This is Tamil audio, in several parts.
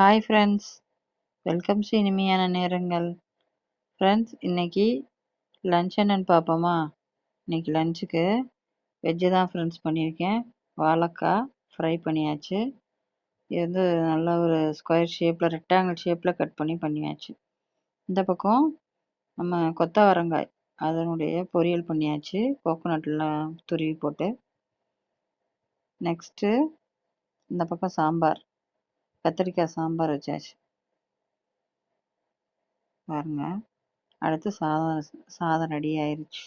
ஹாய் ஃப்ரெண்ட்ஸ் வெல்கம் டு இனிமையான நேரங்கள் ஃப்ரெண்ட்ஸ் இன்னைக்கு லன்ச் என்னன்னு பார்ப்போமா இன்னைக்கு லஞ்சுக்கு வெஜ்ஜு தான் ஃப்ரெண்ட்ஸ் பண்ணியிருக்கேன். வாழைக்காய் ஃப்ரை பண்ணியாச்சு. இது வந்து நல்ல ஒரு ஸ்கொயர் ஷேப்பில் ரெக்டாங்கிள் ஷேப்பில் கட் பண்ணி பண்ணியாச்சு. இந்த பக்கம் நம்ம கொத்தவரங்காய் அதனுடைய பொரியல் பண்ணியாச்சு. கோகோனட்லாம் துருவி போட்டு. நெக்ஸ்ட்டு இந்த பக்கம் சாம்பார். கத்திரிக்காய் சாம்பார் வச்சாச்சு. பாருங்க. அடுத்து சாதம் சாதம் ரெடி ஆயிருச்சு.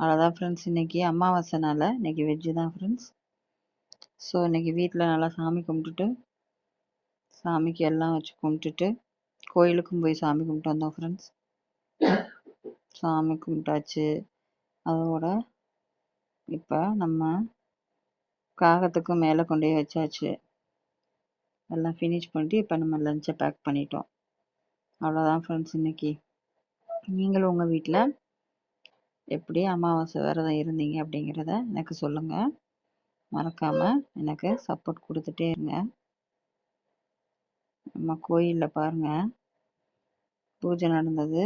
அவ்வளோதான் ஃப்ரெண்ட்ஸ் இன்னைக்கு. அமாவாசைனால இன்னைக்கு வெஜ்ஜு தான் ஃப்ரெண்ட்ஸ் ஸோ இன்னைக்கு வீட்டில் நல்லா சாமி கும்பிட்டுட்டு சாமிக்கு எல்லாம் வச்சு கும்பிட்டுட்டு கோயிலுக்கும் போய் சாமி கும்பிட்டு வந்தோம் ஃப்ரெண்ட்ஸ் சாமி கும்பிட்டாச்சு. அதோட இப்போ நம்ம காகத்துக்கும் மேலே கொண்டு போய் வச்சாச்சு. எல்லாம் ஃபினிஷ் பண்ணிட்டு இப்போ நம்ம லஞ்சை பேக் பண்ணிட்டோம். அவ்வளோதான் ஃப்ரெண்ட்ஸ் இன்னைக்கு. நீங்களும் உங்கள் வீட்டில் எப்படி அமாவாசை விரதம் இருந்தீங்க அப்படிங்கிறத எனக்கு சொல்லுங்கள் மறக்காமல் எனக்கு சப்போர்ட் கொடுத்துட்டே இருங்க. நம்ம கோயிலில் பாருங்கள் பூஜை நடந்தது.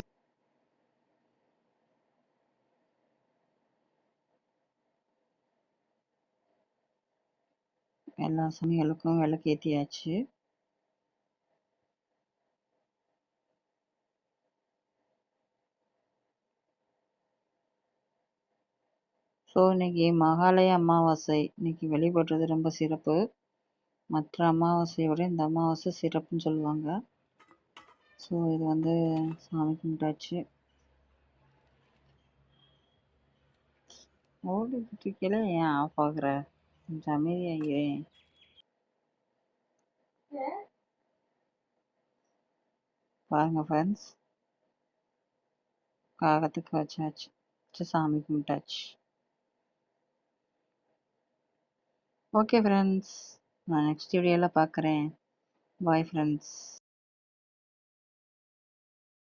எல்லா சாமிகளுக்கும் விளக்கேற்றியாச்சு ஸோ இன்னைக்கு மகாலய அமாவாசை. இன்னைக்கு வழிபடுறது ரொம்ப சிறப்பு. மற்ற அமாவாசையோட இந்த அமாவாசை சிறப்புன்னு சொல்லுவாங்க. ஸோ இது வந்து சாமி கும்பிட்டாச்சு. ஓடிக்கிட்டு இருக்கல ஏன் ஆஃப் ஆகுற? கொஞ்சம் அமைதியாகிறே பாருங்க ஃப்ரெண்ட்ஸ் காகத்துக்கு வச்சாச்சு வச்சு சாமி கும்பிட்டாச்சு ஓகே ஃப்ரெண்ட்ஸ் நான் நெக்ஸ்ட் வீடியோவில் பார்க்குறேன் பாய் ஃப்ரெண்ட்ஸ்